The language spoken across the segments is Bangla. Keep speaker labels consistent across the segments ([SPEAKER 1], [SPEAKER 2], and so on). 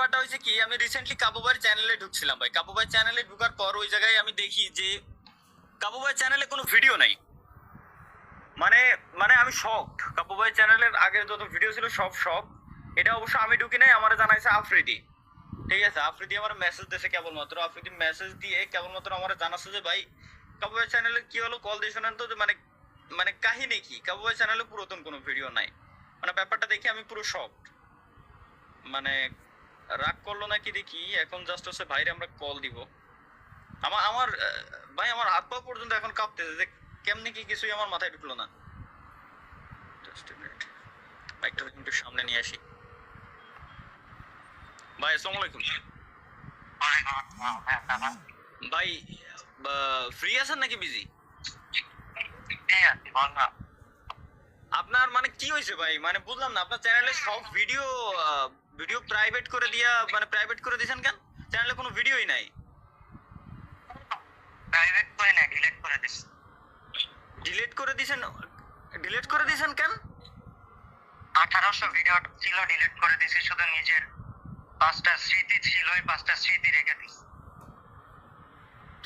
[SPEAKER 1] ব্যাপারটা হয়েছে কি, আমি রিসেন্টলি কাবুবাই চ্যানেলে ঢুকছিলাম ভাই। কাবুবাই চ্যানেলে ঢুকার পর ওই জায়গায় আমি দেখি যে কাবুবাই চ্যানেলে কোনো ভিডিও নাই। মানে মানে আমি শক কাবুবাই চ্যানেলের আগের যত ভিডিও ছিল সব শখ এটা অবশ্য আমি ঢুকি নাই, আমার জানাইছে আফ্রিদি ঠিক আছে আফ্রিদি আমার মেসেজ দিয়েছে কেবলমাত্র। আফ্রিদি মেসেজ দিয়ে কেবলমাত্র আমার জানাচ্ছে যে, ভাই কাবুবাই চ্যানেলে কি হলো? কল দিয়ে শোনেন তো মানে মানে কাহিনী কি? কাবুবাই চ্যানেলে পুরাতন কোনো ভিডিও নাই। মানে ব্যাপারটা দেখে আমি পুরো শক মানে রাগ করল নাকি দেখি, এখন জাস্ট হচ্ছে ভাইরে আমরা কল দিব। আমার আমার ভাই আমার হাত পা পর্যন্ত এখন কাঁপতেছে, যে কেমনি কি কিছুই আমার মাথায় ঢুকলো না। A minute. বাইকটা একটু সামনে নিয়ে আসি। ভাই, আসসালামু আলাইকুম। ভাই ফ্রি আছেন নাকি বিজি আপনার মানে কি হয়েছে ভাই? মানে বুঝলাম না, আপনার চ্যানেলে সব ভিডিও ভিডিও প্রাইভেট করে দিয়া মানে প্রাইভেট করে দিয়েছেন কেন? চ্যানেলে কোনো ভিডিওই নাই।
[SPEAKER 2] প্রাইভেট করে না ডিলিট করে দিস
[SPEAKER 1] ডিলিট করে দিয়েছেন ডিলিট করে দিয়েছেন কেন?
[SPEAKER 2] আঠারোশো ভিডিও ছিল ডিলিট করে দিছি শুধু নিজের পাঁচটা স্মৃতি ছিল ওই পাঁচটা স্মৃতি রেখে দিস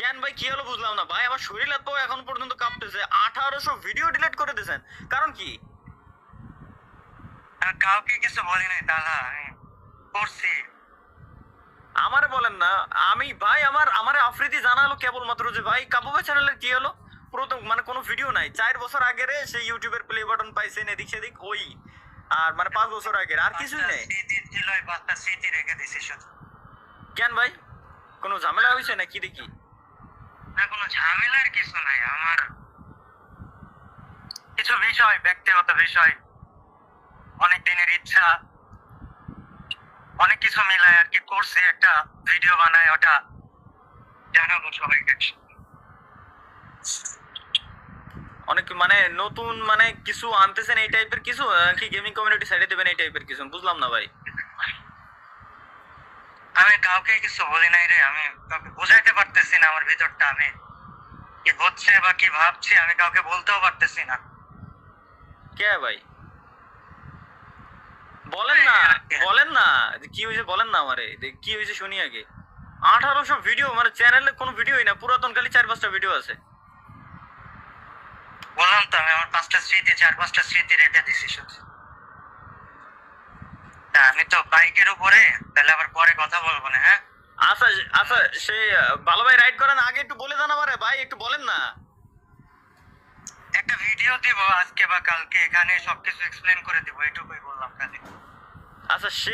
[SPEAKER 1] কেন ভাই কি হলো বুঝলাম না। ভাই আমার শরীর এত এখন পর্যন্ত কাঁপতেছে। আঠারোশো ভিডিও ডিলিট করে দিয়েছেন কারণ কি?
[SPEAKER 2] আর কাউকে কিছু বলি নাই দাদা করছি।
[SPEAKER 1] আমারে বলেন না আমি ভাই আমার আমার আফ্রিদি জানালো কেবলমাত্র যে ভাই কাবু ভাই চ্যানেলের কি হলো? প্রথম মানে কোনো ভিডিও নাই। চার বছর আগের সেই ইউটিউবের প্লে বাটন পাইছেন এদিক সেদিক ওই। আর মানে পাঁচ বছর আগের আর কিছুই নেই।
[SPEAKER 2] স্মৃতি রেখে দিছি শুধু।
[SPEAKER 1] কেন ভাই? কোনো ঝামেলা হয়েছে নাকি দেখি?
[SPEAKER 2] না কোনো ঝামেলার কিছু নাই আমার কিছু বিষয় ব্যক্তিগত বিষয় অনেক দিনের ইচ্ছা। অনেক কিছু মিলায় আর কি করছি একটা ভিডিও বানায় ওটা জানাব সবাইকে।
[SPEAKER 1] অনেক মানে নতুন মানে কিছু আনতেছেন এই টাইপের কিছু কি গেমিং কমিউনিটি সাইডে দেবেন এই টাইপের কিছু? বুঝলাম না ভাই।
[SPEAKER 2] আমি কাউকে কিছু বলি নাই রে আমি কাউকে বোঝাইতে পারতেছি না আমার ভিতরটা আমি কি হচ্ছে বা কি ভাবছি আমি কাউকে বলতেও পারতেছি না।
[SPEAKER 1] কে ভাই? বলেন না বলেন না কি হয়েছে বলেন না আমারে কি হয়েছে শুনি আগে। আঠারোশো ভিডিও মানে চ্যানেলে কোনো ভিডিওই না পুরাতন খালি চার পাঁচটা ভিডিও আছে।
[SPEAKER 2] বললাম তো আমি আমার পাঁচটা স্মৃতি চার পাঁচটা স্মৃতি রেখে দিছি শুধু আমি তো বাইকের উপরে তাহলে আবার পরে কথা বলব না হ্যাঁ?
[SPEAKER 1] আচ্ছা আচ্ছা সে ভালো ভাই রাইড করেন আগে একটু বলে দেন আমারে ভাই একটু বলেন না।
[SPEAKER 2] একটা ভিডিও দিব আজকে বা কালকে এখানে সবকিছু এক্সপ্লেন করে দিব এটুকুই বললাম খালি।
[SPEAKER 1] আচ্ছা সে